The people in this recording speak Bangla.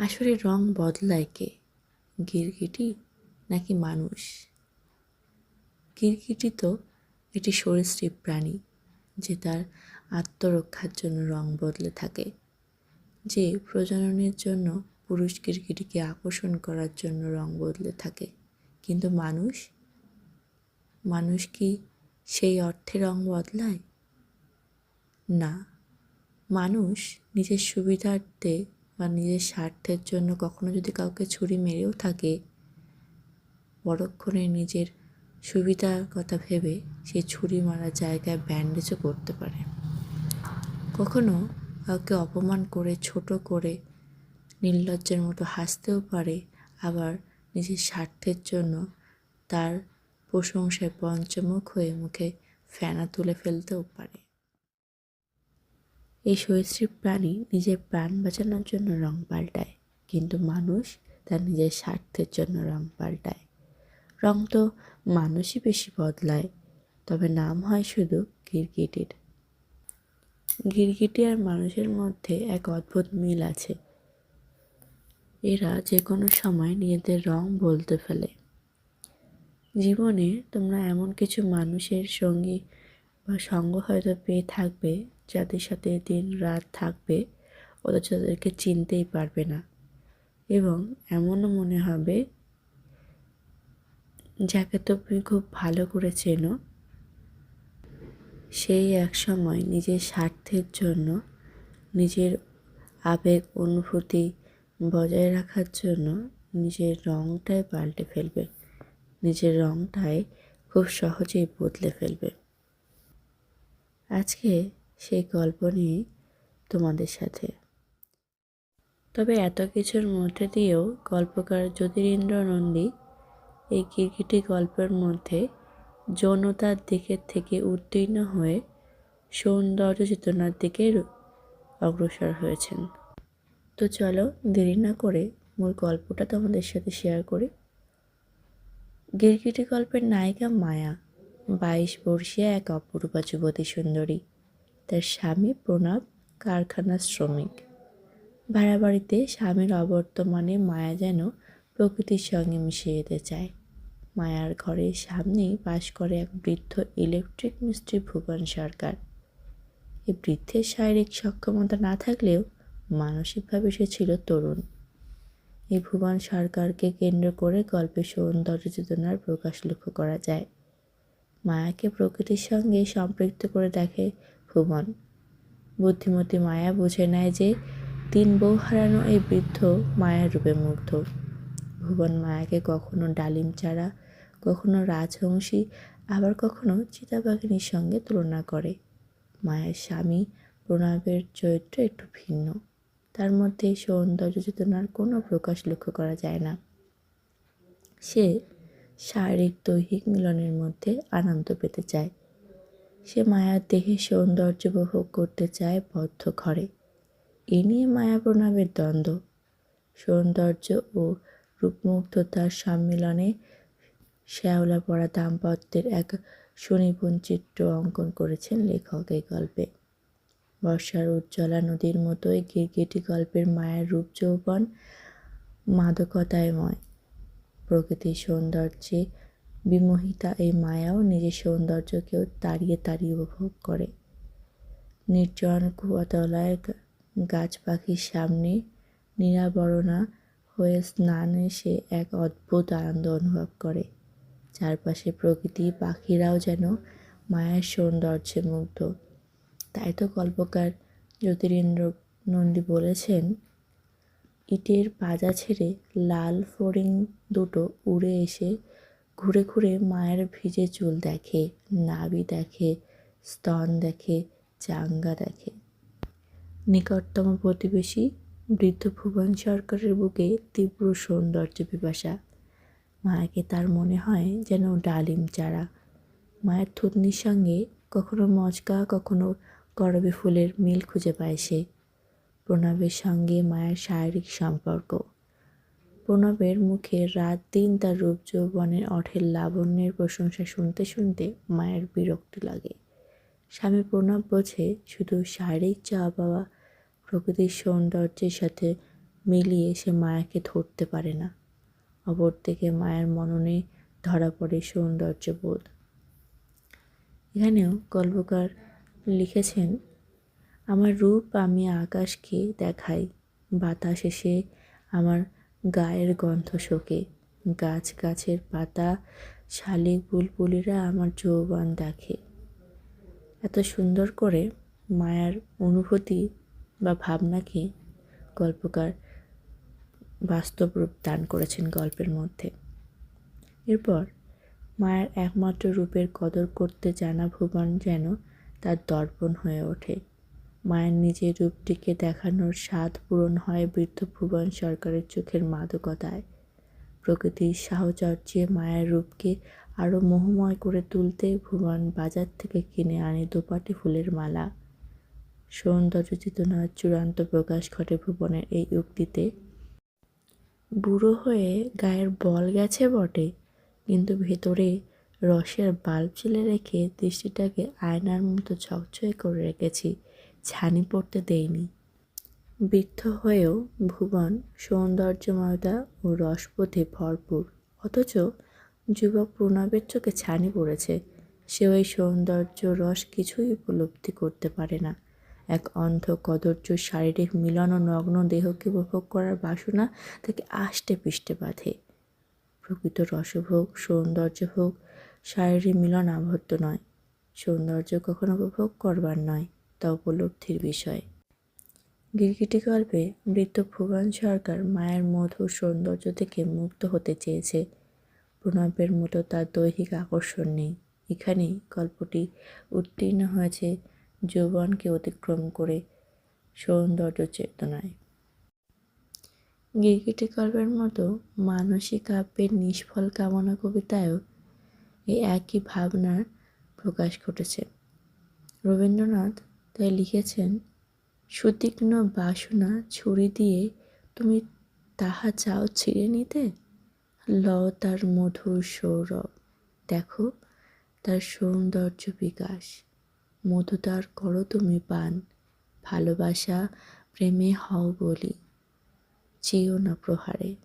আসলে রং বদলায় কে? গিরগিটি নাকি মানুষ? গিরগিটি তো একটি সরীসৃপ প্রাণী যে তার আত্মরক্ষার জন্য রং বদলে থাকে, যে প্রজননের জন্য পুরুষ গিরগিটিকে আকর্ষণ করার জন্য রং বদলে থাকে। কিন্তু মানুষ? মানুষ কি সেই অর্থে রং বদলায়? না, মানুষ নিজের সুবিধার্থে বা নিজের স্বার্থের জন্য কখনো যদি কাউকে ছুরি মেরেও থাকে, পরক্ষণে নিজের সুবিধার কথা ভেবে সে ছুরি মারার জায়গায় ব্যান্ডেজও করতে পারে। কখনো কাউকে অপমান করে, ছোট করে, নির্লজ্জের মতো হাসতেও পারে, আবার নিজের স্বার্থের জন্য তার প্রশংসায় পঞ্চমুখ হয়ে মুখে ফেনা তুলে ফেলতেও পারে। এই সরীসৃপ প্রাণী নিজের প্রাণ বাঁচানোর জন্য রং পাল্টায়, কিন্তু মানুষ তার নিজের স্বার্থের জন্য রং পাল্টায়। রং তো মানুষই বেশি বদলায়, তবে নাম হয় শুধু গিরগিটির। গিরগিটি আর মানুষের মধ্যে এক অদ্ভুত মিল আছে। এরা যে কোনো সময় নিজেদের রং বলতে ফেলে। জীবনে তোমরা এমন কিছু মানুষের সঙ্গী বা সঙ্গ হয়তো পেয়ে থাকবে যাদের সাথে দিন রাত থাকবে অথচ তাদেরকে চিনতেই পারবে না। এবং এমনও মনে হবে, যাকে তুমি খুব ভালো করে চেনো, সেই এক সময় নিজের স্বার্থের জন্য, নিজের আবেগ অনুভূতি বজায় রাখার জন্য নিজের রঙটাই পাল্টে ফেলবে। নিজের রঙটাই খুব সহজেই বদলে ফেলবে। আজকে সেই গল্প নিয়ে তোমাদের সাথে। তবে এত কিছুর মধ্যে দিয়েও গল্পকার জ্যোতিরিন্দ্র নন্দী এই গিরগিটি গল্পের মধ্যে যৌনতার দিকের থেকে উত্তীর্ণ হয়ে সৌন্দর্য চেতনার দিকে অগ্রসর হয়েছেন। তো চলো দেরি না করে মূল গল্পটা তোমাদের সাথে শেয়ার করি। গিরগিটি গল্পের নায়িকা মায়া, বাইশ বর্ষীয় এক অপরূপা যুবতী সুন্দরী। তার স্বামী প্রণব কারখানার শ্রমিক। ভাড়া বাড়িতে স্বামীর অবর্তমানে মায়া যেন প্রকৃতির সঙ্গে মিশে যেতে চায়। মায়ার ঘরের সামনেই বাস করে এক বৃদ্ধ ইলেকট্রিক মিস্ত্রি ভুবন সরকার। এই বৃদ্ধের শারীরিক সক্ষমতা না থাকলেও মানসিকভাবে সে ছিল তরুণ। এই ভুবন সরকারকে কেন্দ্র করে গল্পের সৌন্দর্য চেতনার প্রকাশ লক্ষ্য করা যায়। মায়াকে প্রকৃতির সঙ্গে সম্পৃক্ত করে দেখে ভুবন। বুদ্ধিমতী মায়া বুঝে নেয় যে তিন বউ হারানো এই বৃদ্ধ মায়ার রূপে মুগ্ধ। ভুবন মায়াকে কখনো ডালিম চারা, কখনো রাজহংসী আবার কখনো চিতাবাঘিনীর সঙ্গে তুলনা করে। মায়ের স্বামী প্রণবের চরিত্র একটু ভিন্ন। তার মধ্যে সৌন্দর্য চেতনার কোনো প্রকাশ লক্ষ্য করা যায় না। সে শারীরিক দৈহিক মিলনের মধ্যে আনন্দ পেতে চায়। সে মায়ার দেহে সৌন্দর্য উপভোগ করতে চায় বদ্ধ ঘরে। এ নিয়ে মায়া প্রণামের দ্বন্দ্ব। সৌন্দর্য ও রূপমুগ্ধতার সম্মিলনে শ্যাওলা পড়া দাম্পত্যের এক সুনিপুণ চিত্র অঙ্কন করেছেন লেখক এই গল্পে। বর্ষার উজ্জ্বলা নদীর মতোই গিরগিটি গল্পের মায়ের রূপ যৌবন, মাদকতায়ময়। প্রকৃতির সৌন্দর্যে বিমোহিতা এই মায়াও নিজের সৌন্দর্যকেও তাড়িয়ে তাড়িয়ে উপভোগ করে। নির্জন কুয়াতলায় গাছ পাখির সামনে নিরাবরণা হয়ে স্নানে সে এক অদ্ভুত আনন্দ অনুভব করে। চারপাশে প্রকৃতি, পাখিরাও যেন মায়ের সৌন্দর্যে মুগ্ধ। তাই তো গল্পকার জ্যোতিরেন্দ্র নন্দী বলেছেন, ইটের পাজা ছেড়ে লাল ফড়িং দুটো উড়ে এসে ঘুরে ঘুরে মায়ের ভিজে চুল দেখে নাবি দেখে, স্তন দেখে, চাঙ্গা দেখে। নিকটতম প্রতিবেশী বৃদ্ধ ভুবন সরকারের বুকে তীব্র সৌন্দর্য পিপাসা। মায়াকে তার মনে হয় যেন ডালিম চারা। মায়ের থুতনির সঙ্গে কখনো মচকা, কখনো করবি ফুলের মিল খুঁজে পায় সে। প্রণবের সঙ্গে মায়ের শারীরিক সম্পর্ক। প্রণবের মুখে রাত দিন তার রূপ যৌবনের অঠের লাবণ্যের প্রশংসা শুনতে শুনতে মায়ের বিরক্তি লাগে। স্বামী প্রণব বোঝে, শুধু শারীরিক চাওয়া পাওয়া প্রকৃতির সৌন্দর্যের সাথে মিলিয়ে সে মায়াকে ধরতে পারে না। অপর থেকে মায়ের মননে ধরা পড়ে সৌন্দর্যবোধ। এখানেও গল্পকার লিখেছেন, আমার রূপ আমি আকাশকে দেখাই, বাতাস এসে আমার গায়ের গন্ধ শোকে। গাছ গাছের পাতা, শালিক বুলবুলিরা আমার যৌবন দেখে। এত সুন্দর করে মায়ার অনুভূতি বা ভাবনাকে গল্পকার বাস্তব রূপ দান করেছেন গল্পের মধ্যে। এরপর মায়ের একমাত্র রূপের কদর করতে জানা ভুবন যেন তার দর্পণ হয়ে ওঠে। মায়ের নিজের রূপটিকে দেখানোর স্বাদ পূরণ হয় বৃদ্ধ ভুবন সরকারের চোখের মাদকতায়। প্রকৃতির সাহচর্যে মায়ের রূপকে আরও মোহময় করে তুলতে ভুবন বাজার থেকে কিনে আনে দোপাটি ফুলের মালা। সৌন্দর্য চেতনার চূড়ান্ত প্রকাশ ঘটে ভুবনের এই উক্তিতে। বুড়ো হয়ে গায়ের বল গেছে বটে, কিন্তু ভেতরে রসের বাল্ব জ্বেলে রেখে দৃষ্টিটাকে আয়নার মতো ঝকঝকে করে রেখেছি। ছানি পড়তে দেয়নি। বৃদ্ধ হয়েও ভুবন, সৌন্দর্যময়তা ও রসবোধে ভরপুর। অথচ যুবক প্রণবের চোখে ছানি পড়েছে। সে ওই সৌন্দর্য রস কিছুই উপলব্ধি করতে পারে না। এক অন্ধ কদর্য শারীরিক মিলন ও নগ্ন দেহকে উপভোগ করার বাসনা তাকে আষ্টে পিষ্টে বাঁধে। প্রকৃত রসভোগ সৌন্দর্য হোক, শারীরিক মিলন আবদ্ধ নয়। সৌন্দর্য কখনো উপভোগ করবার নয়। তা উপলব্ধির বিষয়। গিরগিটি গল্পে বৃদ্ধ ভুবন সরকার মায়ের মধুর সৌন্দর্য থেকে মুক্ত হতে চেয়েছে। প্রণবের মতো তার দৈহিক আকর্ষণ নেই। এখানেই গল্পটি উত্তীর্ণ হয়েছে যৌবনকে অতিক্রম করে সৌন্দর্য চেতনায়। গিরগিটি গল্পের মতো মানসিক কাব্যের নিষ্ফল কামনা কবিতায়ও এই একই ভাবনার প্রকাশ ঘটেছে। রবীন্দ্রনাথ তাই লিখেছেন, সুতীক্ষ্ণ বাসনা ছুরি দিয়ে তুমি তাহা চাও ছিঁড়ে নিতে? ল, তার মধুর সৌরভ। দেখো, তার সৌন্দর্য বিকাশ। মধু তার করো তুমি পান। ভালোবাসা প্রেমে হও বলি। চেয়েও না প্রহারে।